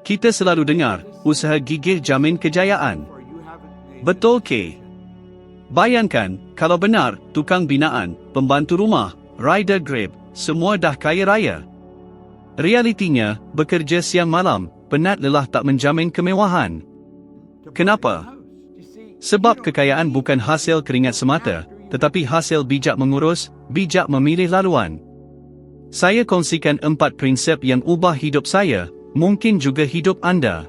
Kita selalu dengar, usaha gigih jamin kejayaan. Betul ke? Bayangkan, kalau benar, tukang binaan, pembantu rumah, rider grab, semua dah kaya raya. Realitinya, bekerja siang malam, penat lelah tak menjamin kemewahan. Kenapa? Sebab kekayaan bukan hasil keringat semata, tetapi hasil bijak mengurus, bijak memilih laluan. Saya kongsikan empat prinsip yang ubah hidup saya, mungkin juga hidup anda.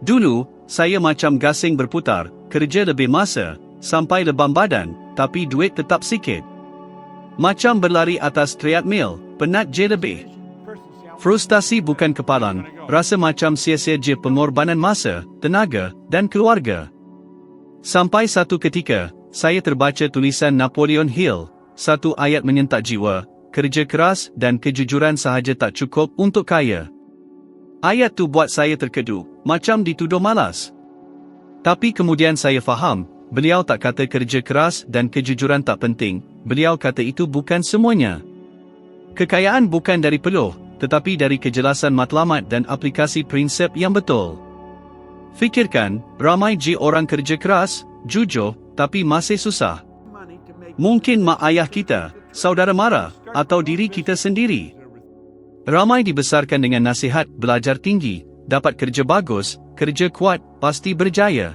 Dulu, saya macam gasing berputar, kerja lebih masa, sampai lebam badan, tapi duit tetap sikit. Macam berlari atas treadmill, penat je lebih. Frustasi bukan kepalang, rasa macam sia-sia je pengorbanan masa, tenaga, dan keluarga. Sampai satu ketika, saya terbaca tulisan Napoleon Hill, satu ayat menyentak jiwa, kerja keras dan kejujuran sahaja tak cukup untuk kaya. Ayat tu buat saya terkedu, macam dituduh malas. Tapi kemudian saya faham, beliau tak kata kerja keras dan kejujuran tak penting, beliau kata itu bukan semuanya. Kekayaan bukan dari peluh, tetapi dari kejelasan matlamat dan aplikasi prinsip yang betul. Fikirkan, ramai je orang kerja keras, jujur, tapi masih susah. Mungkin mak ayah kita, saudara mara, atau diri kita sendiri. Ramai dibesarkan dengan nasihat belajar tinggi, dapat kerja bagus, kerja kuat, pasti berjaya.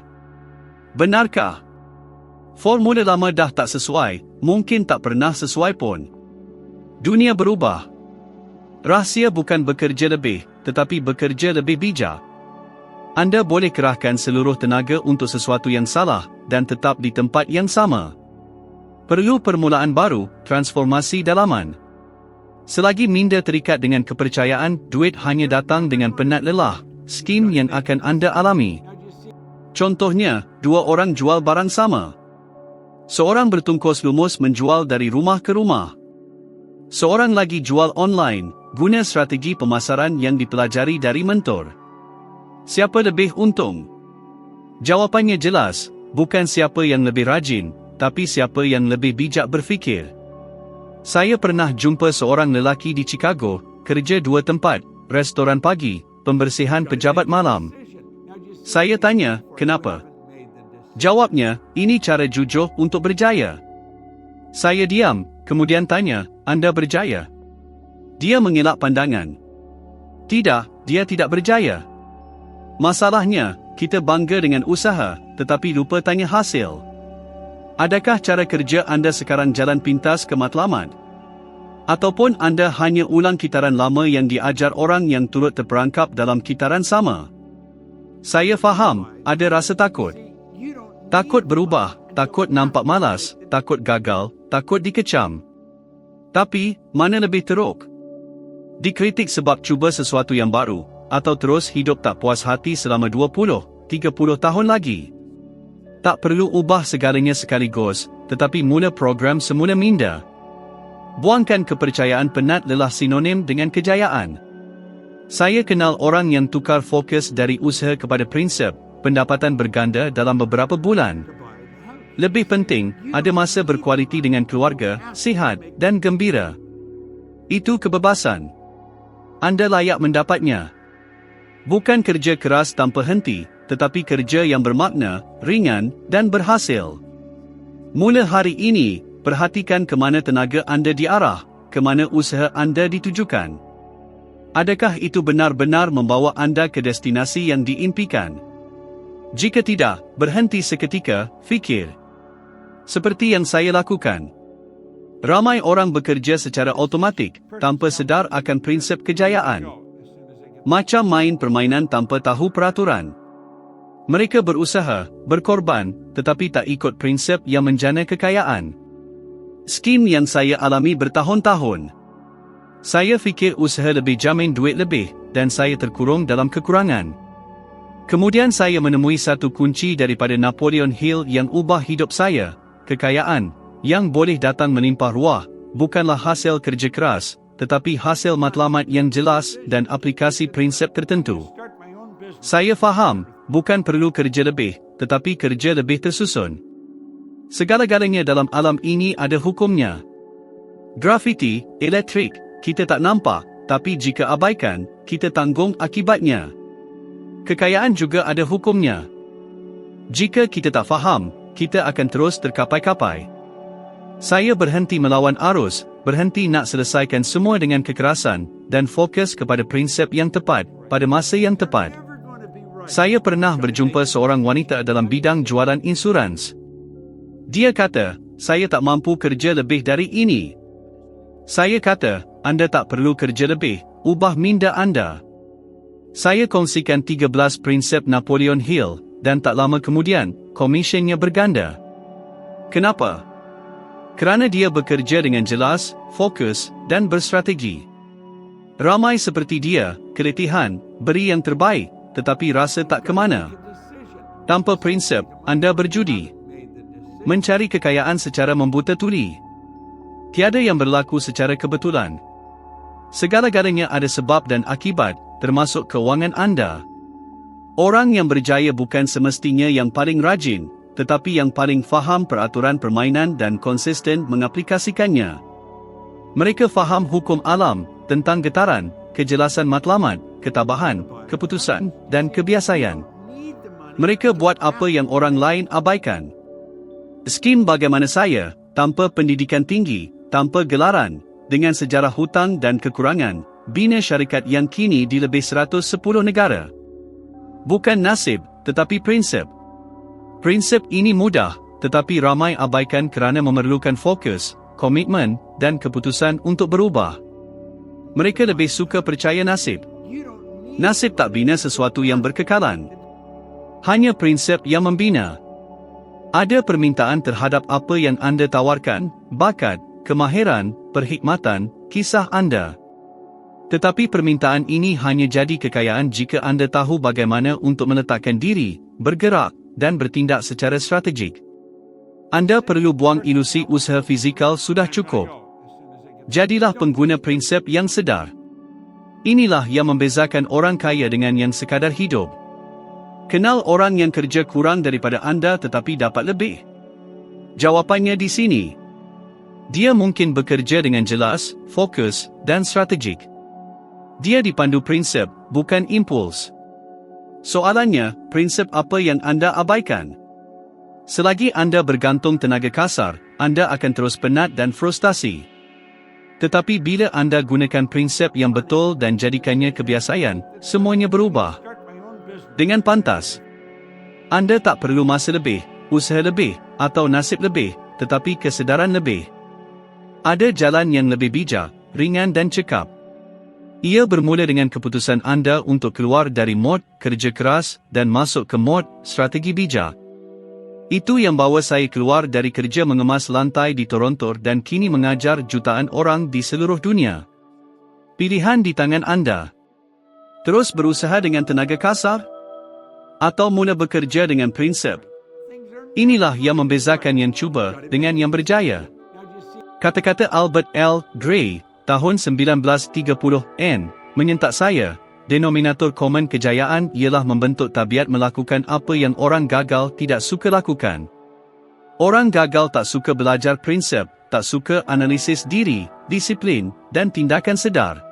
Benarkah? Formula lama dah tak sesuai, mungkin tak pernah sesuai pun. Dunia berubah. Rahsia bukan bekerja lebih, tetapi bekerja lebih bijak. Anda boleh kerahkan seluruh tenaga untuk sesuatu yang salah dan tetap di tempat yang sama. Perlu permulaan baru, transformasi dalaman. Selagi minda terikat dengan kepercayaan, duit hanya datang dengan penat lelah, skim yang akan anda alami. Contohnya, dua orang jual barang sama. Seorang bertungkus lumus menjual dari rumah ke rumah. Seorang lagi jual online, guna strategi pemasaran yang dipelajari dari mentor. Siapa lebih untung? Jawapannya jelas, bukan siapa yang lebih rajin, tapi siapa yang lebih bijak berfikir. Saya pernah jumpa seorang lelaki di Chicago, kerja dua tempat, restoran pagi, pembersihan pejabat malam. Saya tanya, kenapa? Jawabnya, ini cara jujur untuk berjaya. Saya diam, kemudian tanya, anda berjaya? Dia mengelak pandangan. Tidak, dia tidak berjaya. Masalahnya, kita bangga dengan usaha, tetapi lupa tanya hasil. Adakah cara kerja anda sekarang jalan pintas ke matlamat? Ataupun anda hanya ulang kitaran lama yang diajar orang yang turut terperangkap dalam kitaran sama? Saya faham, ada rasa takut. Takut berubah, takut nampak malas, takut gagal, takut dikecam. Tapi, mana lebih teruk? Dikritik sebab cuba sesuatu yang baru, atau terus hidup tak puas hati selama 20, 30 tahun lagi. Tak perlu ubah segalanya sekaligus, tetapi mula program semula minda. Buangkan kepercayaan penat lelah sinonim dengan kejayaan. Saya kenal orang yang tukar fokus dari usaha kepada prinsip, pendapatan berganda dalam beberapa bulan. Lebih penting, ada masa berkualiti dengan keluarga, sihat dan gembira. Itu kebebasan. Anda layak mendapatnya. Bukan kerja keras tanpa henti, tetapi kerja yang bermakna, ringan dan berhasil. Mula hari ini, perhatikan ke mana tenaga anda diarah, ke mana usaha anda ditujukan. Adakah itu benar-benar membawa anda ke destinasi yang diimpikan? Jika tidak, berhenti seketika, fikir. Seperti yang saya lakukan. Ramai orang bekerja secara automatik, tanpa sedar akan prinsip kejayaan. Macam main permainan tanpa tahu peraturan. Mereka berusaha, berkorban, tetapi tak ikut prinsip yang menjana kekayaan. Skim yang saya alami bertahun-tahun. Saya fikir usaha lebih jamin duit lebih, dan saya terkurung dalam kekurangan. Kemudian saya menemui satu kunci daripada Napoleon Hill yang ubah hidup saya, kekayaan, yang boleh datang menimpah ruah, bukanlah hasil kerja keras, tetapi hasil matlamat yang jelas dan aplikasi prinsip tertentu. Saya faham, bukan perlu kerja lebih, tetapi kerja lebih tersusun. Segala-galanya dalam alam ini ada hukumnya. Graffiti, elektrik, kita tak nampak, tapi jika abaikan, kita tanggung akibatnya. Kekayaan juga ada hukumnya. Jika kita tak faham, kita akan terus terkapai-kapai. Saya berhenti melawan arus, berhenti nak selesaikan semua dengan kekerasan, dan fokus kepada prinsip yang tepat, pada masa yang tepat. Saya pernah berjumpa seorang wanita dalam bidang jualan insurans. Dia kata, saya tak mampu kerja lebih dari ini. Saya kata, anda tak perlu kerja lebih, ubah minda anda. Saya kongsikan 13 prinsip Napoleon Hill, dan tak lama kemudian, komisionnya berganda. Kenapa? Kerana dia bekerja dengan jelas, fokus, dan berstrategi. Ramai seperti dia, keletihan, beri yang terbaik, tetapi rasa tak ke mana. Tanpa prinsip, anda berjudi. Mencari kekayaan secara membuta tuli. Tiada yang berlaku secara kebetulan. Segala-galanya ada sebab dan akibat, termasuk kewangan anda. Orang yang berjaya bukan semestinya yang paling rajin, tetapi yang paling faham peraturan permainan dan konsisten mengaplikasikannya. Mereka faham hukum alam tentang getaran, kejelasan matlamat, ketabahan, keputusan, dan kebiasaan. Mereka buat apa yang orang lain abaikan. Skim bagaimana saya, tanpa pendidikan tinggi, tanpa gelaran, dengan sejarah hutang dan kekurangan, bina syarikat yang kini di lebih 110 negara. Bukan nasib, tetapi prinsip. Prinsip ini mudah, tetapi ramai abaikan kerana memerlukan fokus, komitmen, dan keputusan untuk berubah. Mereka lebih suka percaya nasib. Nasib tak bina sesuatu yang berkekalan. Hanya prinsip yang membina. Ada permintaan terhadap apa yang anda tawarkan, bakat, kemahiran, perkhidmatan, kisah anda. Tetapi permintaan ini hanya jadi kekayaan jika anda tahu bagaimana untuk meletakkan diri, bergerak, dan bertindak secara strategik. Anda perlu buang ilusi usaha fizikal sudah cukup. Jadilah pengguna prinsip yang sedar. Inilah yang membezakan orang kaya dengan yang sekadar hidup. Kenal orang yang kerja kurang daripada anda tetapi dapat lebih. Jawapannya di sini. Dia mungkin bekerja dengan jelas, fokus, dan strategik. Dia dipandu prinsip, bukan impuls. Soalannya, prinsip apa yang anda abaikan? Selagi anda bergantung tenaga kasar, anda akan terus penat dan frustasi. Tetapi bila anda gunakan prinsip yang betul dan jadikannya kebiasaan, semuanya berubah. Dengan pantas. Anda tak perlu masa lebih, usaha lebih, atau nasib lebih, tetapi kesedaran lebih. Ada jalan yang lebih bijak, ringan dan cekap. Ia bermula dengan keputusan anda untuk keluar dari mod kerja keras dan masuk ke mod strategi bijak. Itu yang bawa saya keluar dari kerja mengemas lantai di Toronto dan kini mengajar jutaan orang di seluruh dunia. Pilihan di tangan anda. Terus berusaha dengan tenaga kasar? Atau mula bekerja dengan prinsip? Inilah yang membezakan yang cuba dengan yang berjaya. Kata-kata Albert L. Gray tahun 1930N, menyentak saya, denominator komen kejayaan ialah membentuk tabiat melakukan apa yang orang gagal tidak suka lakukan. Orang gagal tak suka belajar prinsip, tak suka analisis diri, disiplin, dan tindakan sedar.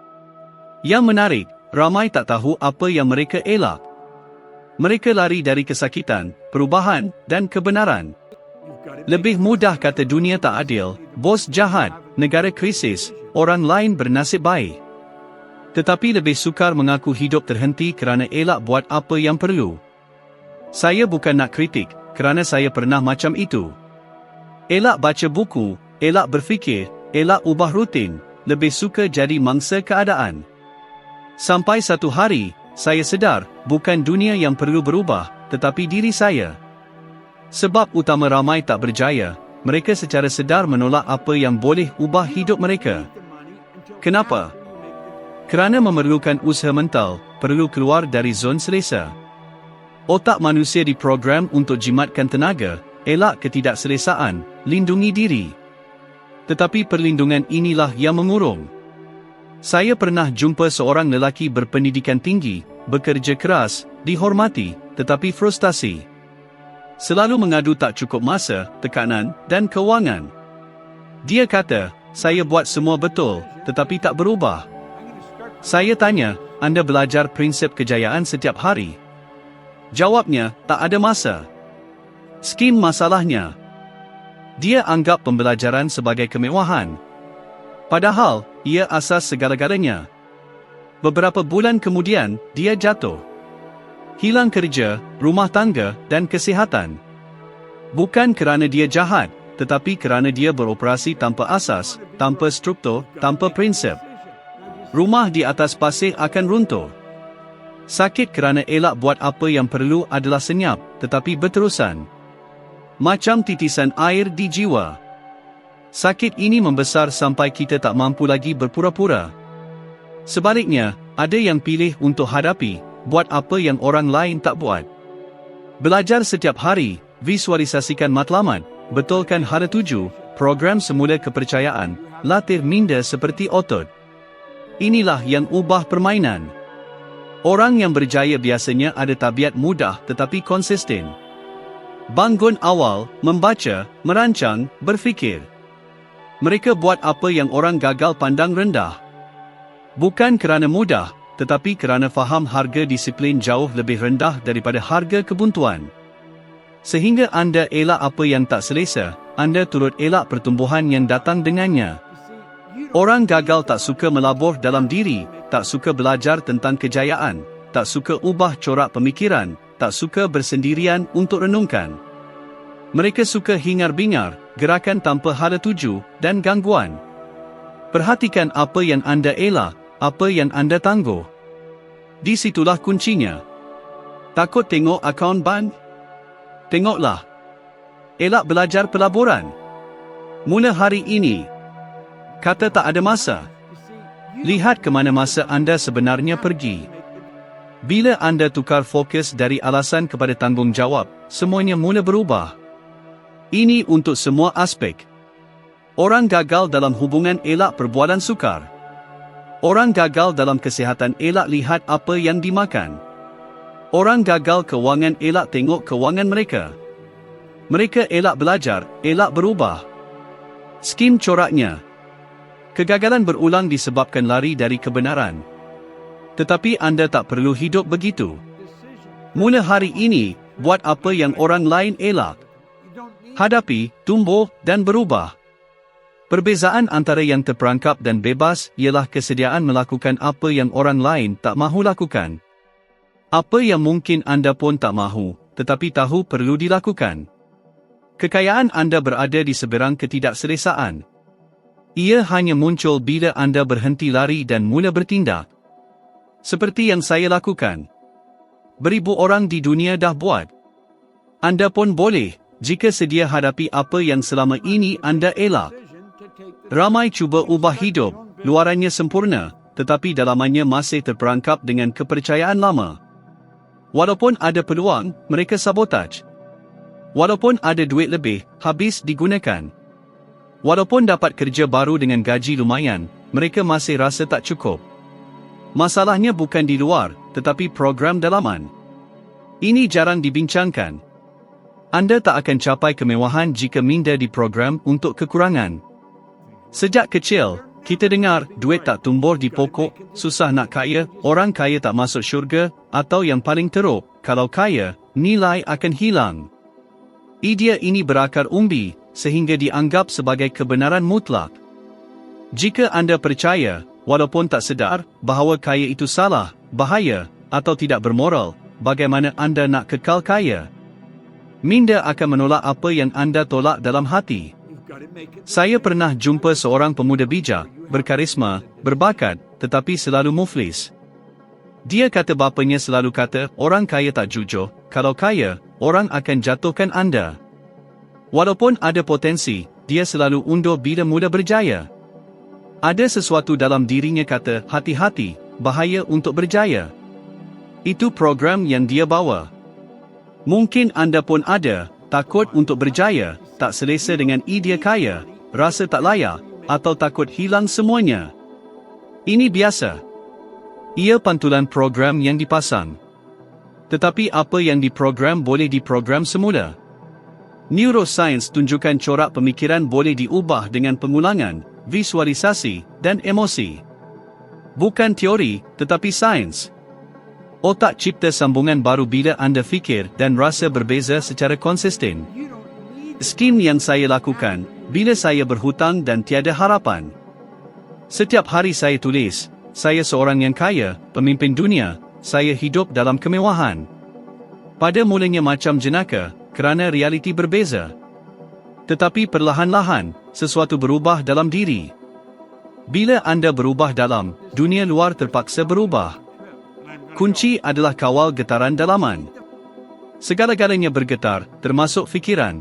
Yang menarik, ramai tak tahu apa yang mereka elak. Mereka lari dari kesakitan, perubahan, dan kebenaran. Lebih mudah kata dunia tak adil, bos jahat, negara krisis, orang lain bernasib baik. Tetapi lebih sukar mengaku hidup terhenti kerana elak buat apa yang perlu. Saya bukan nak kritik, kerana saya pernah macam itu. Elak baca buku, elak berfikir, elak ubah rutin, lebih suka jadi mangsa keadaan. Sampai satu hari, saya sedar, bukan dunia yang perlu berubah, tetapi diri saya. Sebab utama ramai tak berjaya, mereka secara sedar menolak apa yang boleh ubah hidup mereka. Kenapa? Kerana memerlukan usaha mental, perlu keluar dari zon selesa. Otak manusia diprogram untuk jimatkan tenaga, elak ketidakselesaan, lindungi diri. Tetapi perlindungan inilah yang mengurung. Saya pernah jumpa seorang lelaki berpendidikan tinggi, bekerja keras, dihormati, tetapi frustasi. Selalu mengadu tak cukup masa, tekanan, dan kewangan. Dia kata, saya buat semua betul, tetapi tak berubah. Saya tanya, anda belajar prinsip kejayaan setiap hari. Jawabnya, tak ada masa. Skim masalahnya. Dia anggap pembelajaran sebagai kemewahan. Padahal, ia asas segala-galanya. Beberapa bulan kemudian, dia jatuh. Hilang kerja, rumah tangga, dan kesihatan. Bukan kerana dia jahat, tetapi kerana dia beroperasi tanpa asas, tanpa struktur, tanpa prinsip. Rumah di atas pasir akan runtuh. Sakit kerana elak buat apa yang perlu adalah senyap, tetapi berterusan macam titisan air di jiwa. Sakit ini membesar sampai kita tak mampu lagi berpura-pura. Sebaliknya, ada yang pilih untuk hadapi, buat apa yang orang lain tak buat. Belajar setiap hari, visualisasikan matlamat, betulkan hala tuju, program semula kepercayaan, latih minda seperti otot. Inilah yang ubah permainan. Orang yang berjaya biasanya ada tabiat mudah tetapi konsisten. Bangun awal, membaca, merancang, berfikir. Mereka buat apa yang orang gagal pandang rendah. Bukan kerana mudah, tetapi kerana faham harga disiplin jauh lebih rendah daripada harga kebuntuan. Sehingga anda elak apa yang tak selesa, anda turut elak pertumbuhan yang datang dengannya. Orang gagal tak suka melabur dalam diri, tak suka belajar tentang kejayaan, tak suka ubah corak pemikiran, tak suka bersendirian untuk renungkan. Mereka suka hingar-bingar, gerakan tanpa hala tuju, dan gangguan. Perhatikan apa yang anda elak, apa yang anda tangguh. Di situlah kuncinya. Takut tengok akaun ban? Tengoklah. Elak belajar pelaburan. Mula hari ini. Kata tak ada masa. Lihat ke mana masa anda sebenarnya pergi. Bila anda tukar fokus dari alasan kepada tanggungjawab, semuanya mula berubah. Ini untuk semua aspek. Orang gagal dalam hubungan elak perbualan sukar. Orang gagal dalam kesihatan elak lihat apa yang dimakan. Orang gagal kewangan elak tengok kewangan mereka. Mereka elak belajar, elak berubah. Skim coraknya. Kegagalan berulang disebabkan lari dari kebenaran. Tetapi anda tak perlu hidup begitu. Mula hari ini, buat apa yang orang lain elak. Hadapi, tumbuh dan berubah. Perbezaan antara yang terperangkap dan bebas ialah kesediaan melakukan apa yang orang lain tak mahu lakukan. Apa yang mungkin anda pun tak mahu, tetapi tahu perlu dilakukan. Kekayaan anda berada di seberang ketidakselesaan. Ia hanya muncul bila anda berhenti lari dan mula bertindak. Seperti yang saya lakukan. Beribu orang di dunia dah buat. Anda pun boleh, jika sedia hadapi apa yang selama ini anda elak. Ramai cuba ubah hidup, luarannya sempurna, tetapi dalamannya masih terperangkap dengan kepercayaan lama. Walaupun ada peluang, mereka sabotaj. Walaupun ada duit lebih, habis digunakan. Walaupun dapat kerja baru dengan gaji lumayan, mereka masih rasa tak cukup. Masalahnya bukan di luar, tetapi program dalaman. Ini jarang dibincangkan. Anda tak akan capai kemewahan jika minda di program untuk kekurangan. Sejak kecil, kita dengar duit tak tumbuh di pokok, susah nak kaya, orang kaya tak masuk syurga, atau yang paling teruk, kalau kaya, nilai akan hilang. Idea ini berakar umbi, sehingga dianggap sebagai kebenaran mutlak. Jika anda percaya, walaupun tak sedar bahawa kaya itu salah, bahaya atau tidak bermoral, bagaimana anda nak kekal kaya? Minda akan menolak apa yang anda tolak dalam hati. Saya pernah jumpa seorang pemuda bijak, berkarisma, berbakat, tetapi selalu muflis. Dia kata bapanya selalu kata, orang kaya tak jujur, kalau kaya, orang akan jatuhkan anda. Walaupun ada potensi, dia selalu undur bila muda berjaya. Ada sesuatu dalam dirinya kata, hati-hati, bahaya untuk berjaya. Itu program yang dia bawa. Mungkin anda pun ada, takut untuk berjaya, tak selesa dengan idea kaya, rasa tak layak, atau takut hilang semuanya. Ini biasa. Ia pantulan program yang dipasang. Tetapi apa yang diprogram boleh diprogram semula. Neuroscience tunjukkan corak pemikiran boleh diubah dengan pengulangan, visualisasi, dan emosi. Bukan teori, tetapi sains. Otak cipta sambungan baru bila anda fikir dan rasa berbeza secara konsisten. Skim yang saya lakukan, bila saya berhutang dan tiada harapan. Setiap hari saya tulis, saya seorang yang kaya, pemimpin dunia, saya hidup dalam kemewahan. Pada mulanya macam jenaka, kerana realiti berbeza. Tetapi perlahan-lahan, sesuatu berubah dalam diri. Bila anda berubah dalam, dunia luar terpaksa berubah. Kunci adalah kawal getaran dalaman. Segala-galanya bergetar, termasuk fikiran.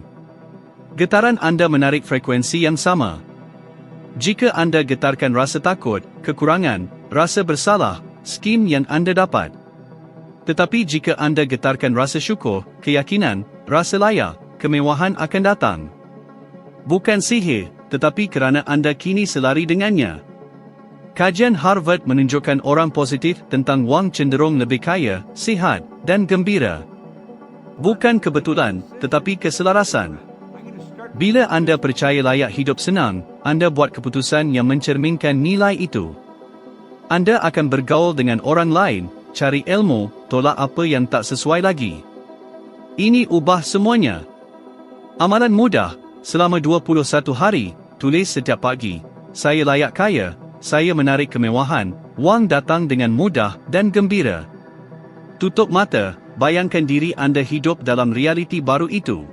Getaran anda menarik frekuensi yang sama. Jika anda getarkan rasa takut, kekurangan, rasa bersalah, skim yang anda dapat. Tetapi jika anda getarkan rasa syukur, keyakinan, rasa layak, kemewahan akan datang. Bukan sihir, tetapi kerana anda kini selari dengannya. Kajian Harvard menunjukkan orang positif tentang wang cenderung lebih kaya, sihat, dan gembira. Bukan kebetulan, tetapi keselarasan. Bila anda percaya layak hidup senang, anda buat keputusan yang mencerminkan nilai itu. Anda akan bergaul dengan orang lain, cari ilmu, tolak apa yang tak sesuai lagi. Ini ubah semuanya. Amalan mudah, selama 21 hari, tulis setiap pagi, saya layak kaya, saya menarik kemewahan, wang datang dengan mudah dan gembira. Tutup mata, bayangkan diri anda hidup dalam realiti baru itu.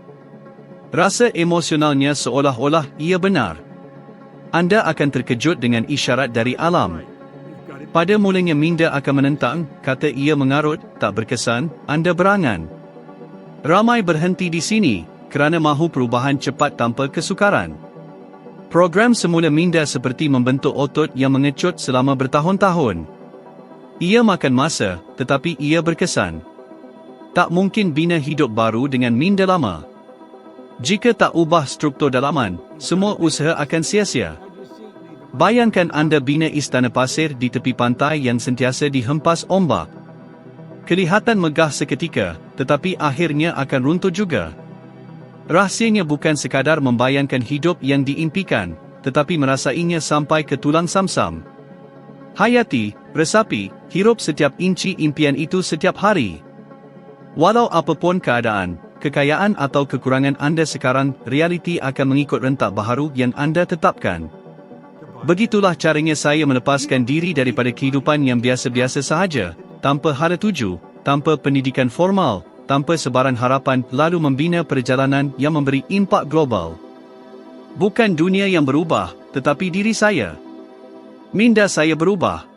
Rasa emosionalnya seolah-olah ia benar. Anda akan terkejut dengan isyarat dari alam. Pada mulanya minda akan menentang, kata ia mengarut, tak berkesan, anda berangan. Ramai berhenti di sini, kerana mahu perubahan cepat tanpa kesukaran. Program semula minda seperti membentuk otot yang mengecut selama bertahun-tahun. Ia makan masa, tetapi ia berkesan. Tak mungkin bina hidup baru dengan minda lama. Jika tak ubah struktur dalaman, semua usaha akan sia-sia. Bayangkan anda bina istana pasir di tepi pantai yang sentiasa dihempas ombak. Kelihatan megah seketika, tetapi akhirnya akan runtuh juga. Rahsianya bukan sekadar membayangkan hidup yang diimpikan, tetapi merasainya sampai ke tulang samsam. Hayati, resapi, hirup setiap inci impian itu setiap hari. Walau apapun keadaan, kekayaan atau kekurangan anda sekarang, realiti akan mengikut rentak baharu yang anda tetapkan. Begitulah caranya saya melepaskan diri daripada kehidupan yang biasa-biasa sahaja, tanpa hara tuju, tanpa pendidikan formal, tanpa sebaran harapan lalu membina perjalanan yang memberi impak global. Bukan dunia yang berubah, tetapi diri saya. Minda saya berubah.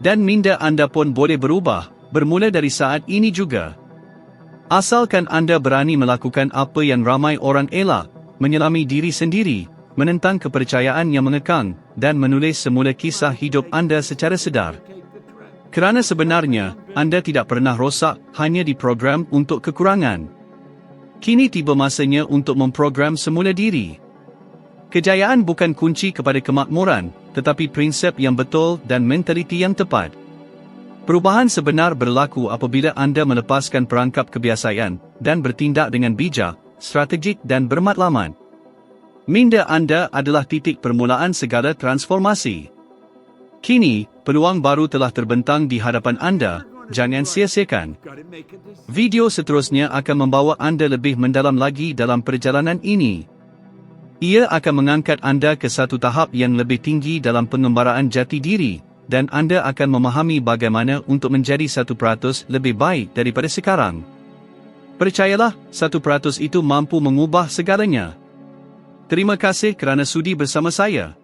Dan minda anda pun boleh berubah, bermula dari saat ini juga. Asalkan anda berani melakukan apa yang ramai orang elak, menyelami diri sendiri, menentang kepercayaan yang mengekang, dan menulis semula kisah hidup anda secara sedar. Kerana sebenarnya, anda tidak pernah rosak hanya diprogram untuk kekurangan. Kini tiba masanya untuk memprogram semula diri. Kejayaan bukan kunci kepada kemakmuran, tetapi prinsip yang betul dan mentaliti yang tepat. Perubahan sebenar berlaku apabila anda melepaskan perangkap kebiasaan dan bertindak dengan bijak, strategik dan bermatlamat. Minda anda adalah titik permulaan segala transformasi. Kini, peluang baru telah terbentang di hadapan anda, jangan sia-siakan. Video seterusnya akan membawa anda lebih mendalam lagi dalam perjalanan ini. Ia akan mengangkat anda ke satu tahap yang lebih tinggi dalam pengembaraan jati diri, dan anda akan memahami bagaimana untuk menjadi satu peratus lebih baik daripada sekarang. Percayalah, satu peratus itu mampu mengubah segalanya. Terima kasih kerana sudi bersama saya.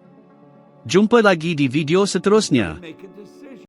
Jumpa lagi di video seterusnya.